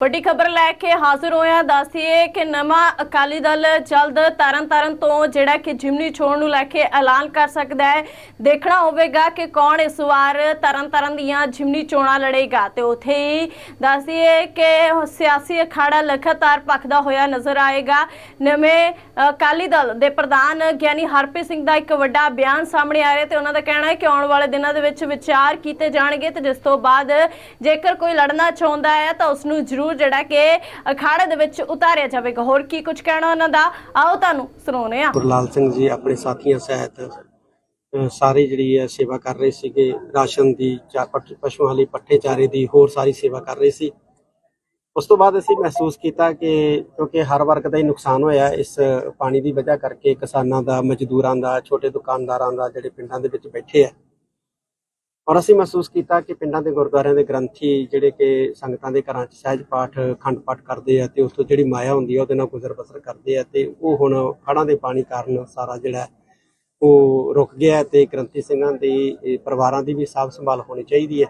ਵੱਡੀ ਖਬਰ ਲੈ ਕੇ ਹਾਜ਼ਰ ਹੋਇਆ ਦੱਸੀਏ ਕਿ ਨਵਾਂ ਅਕਾਲੀ ਦਲ ਜਲਦ ਤਰਨਤਾਰਨ ਤੋਂ ਜਿਹੜਾ ਕਿ ਜਿਮਨੀ ਚੋਣ ਨੂੰ ਲੈ ਕੇ ਐਲਾਨ ਕਰ ਸਕਦਾ ਹੈ। ਦੇਖਣਾ ਹੋਵੇਗਾ ਕਿ ਕੌਣ ਇਸ ਵਾਰ ਤਰਨਤਾਰਨ ਦੀਆਂ ਜਿਮਨੀ ਚੋਣਾਂ ਲੜੇਗਾ। ਤੇ ਉੱਥੇ ਹੀ ਦੱਸੀਏ ਕਿ ਸਿਆਸੀ ਅਖਾੜਾ ਲਗਾਤਾਰ ਭਖਦਾ ਹੋਇਆ ਨਜ਼ਰ ਆਏਗਾ। ਨਵੇਂ ਅਕਾਲੀ ਦਲ ਦੇ ਪ੍ਰਧਾਨ ਗਿਆਨੀ ਹਰਪ੍ਰੀਤ ਸਿੰਘ ਦਾ ਇੱਕ ਵੱਡਾ ਬਿਆਨ ਸਾਹਮਣੇ ਆ ਰਿਹਾ ਤੇ ਉਹਨਾਂ ਦਾ ਕਹਿਣਾ ਹੈ ਕਿ ਆਉਣ ਵਾਲੇ ਦਿਨਾਂ ਦੇ ਵਿੱਚ ਵਿਚਾਰ ਕੀਤੇ ਜਾਣਗੇ ਤੇ ਜਿਸ ਤੋਂ ਬਾਅਦ ਜੇਕਰ ਕੋਈ ਲੜਨਾ ਚਾਹੁੰਦਾ ਹੈ ਤਾਂ ਉਸ ਨੂੰ ਜ਼ਰੂਰ ਜਿਹੜਾ ਕਿ ਅਖਾੜੇ ਦੇ ਵਿੱਚ ਉਤਾਰਿਆ ਜਾਵੇਗਾ। ਹੋਰ ਕੀ ਕੁਝ ਕਹਿਣਾ ਉਹਨਾਂ ਦਾ? ਆਓ ਤੁਹਾਨੂੰ ਸੁਣਾਉਂਦੇ ਹਾਂ। ਗੁਰਲਾਲ ਸਿੰਘ ਜੀ ਆਪਣੇ ਸਾਥੀਆਂ ਸਹਿਤ ਅ, ਸਾਰੀ ਜਿਹੜੀ ਹੈ ਸੇਵਾ ਕਰ ਰਹੇ ਸੀਗੇ। ਰਾਸ਼ਨ ਦੀ ਚਾ ਪਸ਼ੂਆਂ ਲਈ ਪੱਠੇ ਚਾਰੇ ਦੀ ਹੋਰ ਸਾਰੀ ਸੇਵਾ ਕਰ ਰਹੇ ਸੀ। ਉਸ ਤੋਂ ਬਾਅਦ ਅਸੀਂ ਮਹਿਸੂਸ ਕੀਤਾ ਕਿ ਕਿਉਂਕਿ ਹਰ ਵਰਗ ਦਾ ਹੀ ਨੁਕਸਾਨ ਹੋਇਆ ਇਸ ਪਾਣੀ ਦੀ ਵਜ੍ਹਾ ਕਰਕੇ ਕਿਸਾਨਾਂ ਦਾ ਮਜ਼ਦੂਰਾਂ ਦਾ ਛੋਟੇ ਦੁਕਾਨਦਾਰਾਂ ਦਾ ਜਿਹੜੇ ਪਿੰਡਾਂ ਦੇ ਵਿੱਚ ਬੈਠੇ ਆ ਔਰ ਅਸੀਂ ਮਹਿਸੂਸ ਕੀਤਾ ਕਿ ਪਿੰਡਾਂ ਦੇ ਗੁਰਦੁਆਰਿਆਂ ਦੇ ਗ੍ਰੰਥੀ ਜਿਹੜੇ ਕਿ ਸੰਗਤਾਂ ਦੇ ਘਰਾਂ 'ਚ ਸਹਿਜ ਪਾਠ ਖੰਡ ਪਾਠ ਕਰਦੇ ਆ ਤੇ ਉਸ ਤੋਂ ਜਿਹੜੀ ਮਾਇਆ ਹੁੰਦੀ ਆ ਉਹਦੇ ਨਾਲ ਗੁਜ਼ਰ ਬਸਰ ਕਰਦੇ ਆ ਤੇ ਉਹ ਹੁਣ ਹੜ੍ਹਾਂ ਦੇ ਪਾਣੀ ਕਾਰਨ ਸਾਰਾ ਜਿਹੜਾ ਉਹ ਰੁਕ ਗਿਆ ਹੈ ਤੇ ਗ੍ਰੰਥੀ ਸਿੰਘਾਂ ਦੀ ਪਰਿਵਾਰਾਂ ਦੀ ਵੀ ਸਾਂਭ ਸੰਭਾਲ ਹੋਣੀ ਚਾਹੀਦੀ ਹੈ।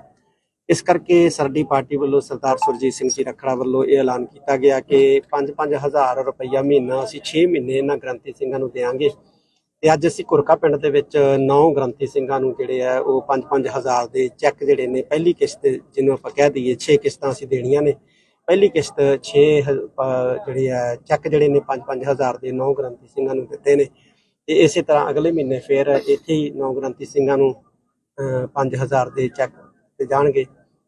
ਇਸ ਕਰਕੇ ਸਾਡੀ ਪਾਰਟੀ ਵੱਲੋਂ ਸਰਦਾਰ ਸੁਰਜੀਤ ਸਿੰਘ ਜੀ ਰੱਖੜਾ ਵੱਲੋਂ ਇਹ ਐਲਾਨ ਕੀਤਾ ਗਿਆ ਕਿ 5-5000 ਰੁਪਈਆ ਮਹੀਨਾ ਅਸੀਂ 6 ਮਹੀਨੇ ਇਹਨਾਂ ਗ੍ਰੰਥੀ ਸਿੰਘਾਂ ਨੂੰ ਦੇਵਾਂਗੇ ਤੇ ਅੱਜ ਅਸੀਂ ਕੁਰਕਾ ਪਿੰਡ ਦੇ ਵਿੱਚ ਨੌ ਗ੍ਰੰਥੀ ਸਿੰਘਾਂ ਨੂੰ ਜਿਹੜੇ ਆ ਉਹ 5-5000 ਦੇ ਚੈੱਕ ਜਿਹੜੇ ਨੇ ਪਹਿਲੀ ਕਿਸ਼ਤ ਜਿਹਨੂੰ ਆਪਾਂ ਕਹਿ ਦਈਏ 6 ਕਿਸ਼ਤਾਂ ਅਸੀਂ ਦੇਣੀਆਂ ਨੇ। ਪਹਿਲੀ ਕਿਸ਼ਤ 6 ਜਿਹੜੇ ਆ ਚੈੱਕ ਜਿਹੜੇ ਨੇ 5-5000 ਦੇ ਨੌ ਗ੍ਰੰਥੀ ਸਿੰਘਾਂ ਨੂੰ ਦਿੱਤੇ ਨੇ। ਤੇ ਇਸੇ ਤਰ੍ਹਾਂ ਅਗਲੇ ਮਹੀਨੇ ਫਿਰ ਇੱਥੇ ਹੀ ਨੌ ਗ੍ਰੰਥੀ ਸਿੰਘਾਂ ਨੂੰ ਅਹ, 5000 ਦੇ ਚੈੱਕ ਤੇ ਜਾਣਗੇ।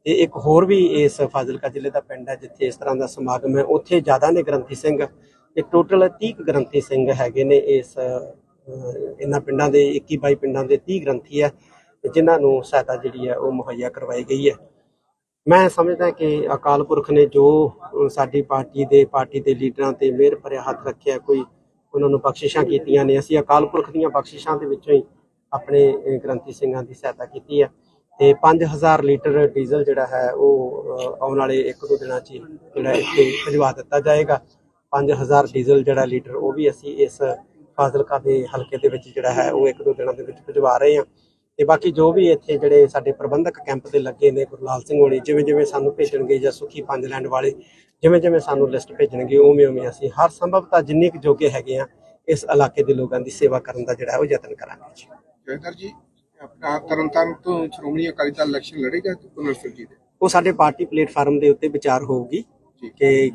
ਤੇ ਇੱਕ ਹੋਰ ਵੀ ਇਸ ਫਾਜ਼ਿਲਕਾ ਜ਼ਿਲ੍ਹੇ ਦਾ ਪਿੰਡ ਹੈ ਜਿੱਥੇ ਇਸ ਤਰ੍ਹਾਂ ਦਾ ਸਮਾਗਮ ਹੈ ਉੱਥੇ ਜ਼ਿਆਦਾ ਨੇ ਗ੍ਰੰਥੀ ਸਿੰਘ। ਤੇ ਟੋਟਲ 30 ਕੁ ਗ੍ਰੰਥੀ ਸਿੰਘ ਹੈਗੇ ਨੇ ਇਸ ਇਹਨਾਂ ਪਿੰਡਾਂ ਦੇ 21 22 ਪਿੰਡਾਂ ਦੇ 30 ਗ੍ਰੰਥੀ ਹੈ ਤੇ ਜਿਨ੍ਹਾਂ ਨੂੰ ਸਹਾਇਤਾ ਜਿਹੜੀ ਹੈ ਉਹ ਮੁਹੱਈਆ ਕਰਵਾਈ ਗਈ ਹੈ। ਮੈਂ ਸਮਝਦਾ ਕਿ ਅਕਾਲ ਪੁਰਖ ਨੇ ਜੋ ਸਾਡੀ ਪਾਰਟੀ ਦੇ ਪਾਰਟੀ ਦੇ ਲੀਡਰਾਂ ਤੇ ਮਿਹਰ ਭਰਿਆ ਹੱਥ ਰੱਖਿਆ, ਕੋਈ ਉਹਨਾਂ ਨੂੰ ਬਖਸ਼ਿਸ਼ਾਂ ਕੀਤੀਆਂ ਨੇ, ਅਸੀਂ ਅਕਾਲ ਪੁਰਖ ਦੀਆਂ ਬਖਸ਼ਿਸ਼ਾਂ ਦੇ ਵਿੱਚੋਂ ਹੀ ਆਪਣੇ ਗ੍ਰੰਥੀ ਸਿੰਘਾਂ ਦੀ ਸਹਾਇਤਾ ਕੀਤੀ ਹੈ। ਤੇ 5000 ਲੀਟਰ ਡੀਜ਼ਲ ਜਿਹੜਾ ਹੈ ਉਹ ਆਉਣ ਵਾਲੇ ਇੱਕ ਦੋ ਦਿਨਾਂ 'ਚ ਜਿਹੜਾ ਇੱਥੇ ਭਿਜਵਾ ਦਿੱਤਾ ਜਾਏਗਾ। 5000 ਡੀਜ਼ਲ ਜਿਹੜਾ ਲੀਟਰ ਉਹ ਵੀ ਅਸੀਂ ਇਸ ਫਾਜ਼ਿਲਕਾ ਦੇ ਹਲਕੇ ਦੇ ਵਿੱਚ ਜਿਹੜਾ ਹੈ ਉਹ ਇੱਕ ਦੋ ਦਿਨਾਂ ਦੇ ਵਿੱਚ ਭਿਜਵਾ ਰਹੇ ਹਾਂ। ਤੇ ਬਾਕੀ ਜੋ ਵੀ ਇੱਥੇ ਜਿਹੜੇ ਸਾਡੇ ਪ੍ਰਬੰਧਕ ਕੈਂਪ ਤੇ ਲੱਗੇ ਨੇ ਗੁਰਲਾਲ ਸਿੰਘ ਹੋਣੀ ਜਿਵੇਂ ਜਿਵੇਂ ਸਾਨੂੰ ਭੇਜਣਗੇ ਜਾਂ ਸੁਖੀ ਪੰਜ ਲੈਂਡ ਵਾਲੇ ਜਿਵੇਂ ਜਿਵੇਂ ਸਾਨੂੰ ਲਿਸਟ ਭੇਜਣਗੇ ਉਵੇਂ ਉਵੇਂ ਅਸੀਂ ਹਰ ਸੰਭਵਤਾ ਜਿੰਨੀ ਕੁ ਜੋਗੇ ਹੈਗੇ ਆ ਇਸ ਇਲਾਕੇ ਦੇ ਲੋਕਾਂ ਦੀ ਸੇਵਾ ਕਰਨ ਦਾ ਜਿਹੜਾ ਉਹ ਯਤਨ ਕਰਾਂਗੇ ਜੀ। ਜੈਦਰ ਜੀ ਆਪਣਾ ਤਰਨਤਾਰਨ ਤੋਂ ਸ਼੍ਰੋਮਣੀ ਅਕਾਲੀ ਦਲ ਇਲੈਕਸ਼ਨ ਲੜੇਗਾ ਤੇ ਪੁਨਰ ਸੁਰਜੀਤ ਉਹ ਸਾਡੇ ਪਾਰਟੀ ਪਲੇਟਫਾਰਮ ਦੇ ਉੱਤੇ ਵਿਚਾਰ ਹੋਊਗੀ ਕਿ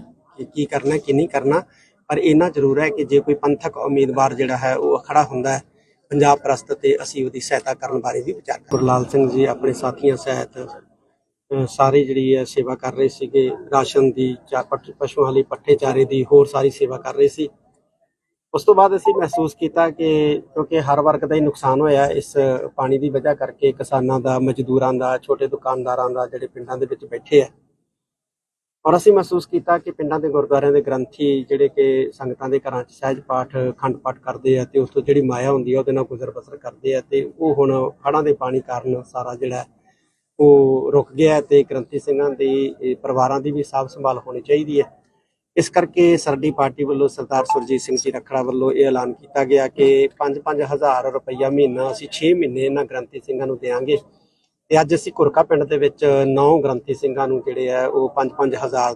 ਕੀ ਕਰਨਾ ਕੀ ਨਹੀਂ ਕਰਨਾ। ਪਰ ਇੰਨਾ ਜ਼ਰੂਰ ਹੈ ਕਿ ਜੇ ਕੋਈ ਪੰਥਕ ਉਮੀਦਵਾਰ ਜਿਹੜਾ ਹੈ ਉਹ ਖੜਾ ਹੁੰਦਾ ਹੈ ਪੰਜਾਬ ਪ੍ਰਸਤ ਤੇ ਅਸੀਂ ਉਹਦੀ ਸਹਾਇਤਾ ਕਰਨ ਬਾਰੇ ਵੀ ਵਿਚਾਰ ਕਰਾਂਗੇ। ਗੁਰਲਾਲ ਸਿੰਘ ਜੀ ਆਪਣੇ ਸਾਥੀਆਂ ਸਹਿਤ ਅ, ਸਾਰੀ ਜਿਹੜੀ ਹੈ ਸੇਵਾ ਕਰ ਰਹੇ ਸੀਗੇ। ਰਾਸ਼ਨ ਦੀ ਚਾਰ ਪਟ- ਪਸ਼ੂਆਂ ਲਈ ਪੱਠੇ ਚਾਰੇ ਦੀ ਹੋਰ ਸਾਰੀ ਸੇਵਾ ਕਰ ਰਹੇ ਸੀ। ਉਸ ਤੋਂ ਬਾਅਦ ਅਸੀਂ ਮਹਿਸੂਸ ਕੀਤਾ ਕਿ ਕਿਉਂਕਿ ਹਰ ਵਰਗ ਦਾ ਹੀ ਨੁਕਸਾਨ ਹੋਇਆ ਇਸ ਪਾਣੀ ਦੀ ਵਜ੍ਹਾ ਕਰਕੇ ਕਿਸਾਨਾਂ ਦਾ ਮਜ਼ਦੂਰਾਂ ਦਾ ਛੋਟੇ ਦੁਕਾਨਦਾਰਾਂ ਦਾ ਜਿਹੜੇ ਪਿੰਡਾਂ ਦੇ ਵਿੱਚ ਬੈਠੇ ਆ ਔਰ ਅਸੀਂ ਮਹਿਸੂਸ ਕੀਤਾ ਕਿ ਪਿੰਡਾਂ ਦੇ ਗੁਰਦੁਆਰਿਆਂ ਦੇ ਗ੍ਰੰਥੀ ਜਿਹੜੇ ਕਿ ਸੰਗਤਾਂ ਦੇ ਘਰਾਂ 'ਚ ਸਹਿਜ ਪਾਠ, ਖੰਡ ਪਾਠ ਕਰਦੇ ਆ ਤੇ ਉਸ ਤੋਂ ਜਿਹੜੀ ਮਾਇਆ ਹੁੰਦੀ ਆ, ਉਹਦੇ ਨਾਲ ਗੁਜ਼ਰ ਬਸਰ ਕਰਦੇ ਆ ਤੇ ਉਹ ਹੁਣ ਹੜ੍ਹਾਂ ਦੇ ਪਾਣੀ ਕਾਰਨ ਸਾਰਾ ਜਿਹੜਾ ਉਹ ਰੁਕ ਗਿਆ ਹੈ ਤੇ ਗ੍ਰੰਥੀ ਸਿੰਘਾਂ ਦੀ ਪਰਿਵਾਰਾਂ ਦੀ ਵੀ ਸਾਂਭ ਸੰਭਾਲ ਹੋਣੀ ਚਾਹੀਦੀ ਹੈ। ਇਸ ਕਰਕੇ ਸਾਡੀ ਪਾਰਟੀ ਵੱਲੋਂ ਸਰਦਾਰ ਸੁਰਜੀਤ ਸਿੰਘ ਜੀ ਰੱਖੜਾ ਵੱਲੋਂ ਇਹ ਐਲਾਨ ਕੀਤਾ ਗਿਆ ਕਿ 5-5000 ਰੁਪਈਆ ਮਹੀਨਾ ਅਸੀਂ 6 ਮਹੀਨੇ ਇਹਨਾਂ ਗ੍ਰੰਥੀ ਸਿੰਘਾਂ ਨੂੰ ਦੇਵਾਂਗੇ ਤੇ ਅੱਜ ਅਸੀਂ ਕੁਰਕਾ ਪਿੰਡ ਦੇ ਵਿੱਚ ਨੌ ਗ੍ਰੰਥੀ ਸਿੰਘਾਂ ਨੂੰ ਜਿਹੜੇ ਆ, ਉਹ 5-5000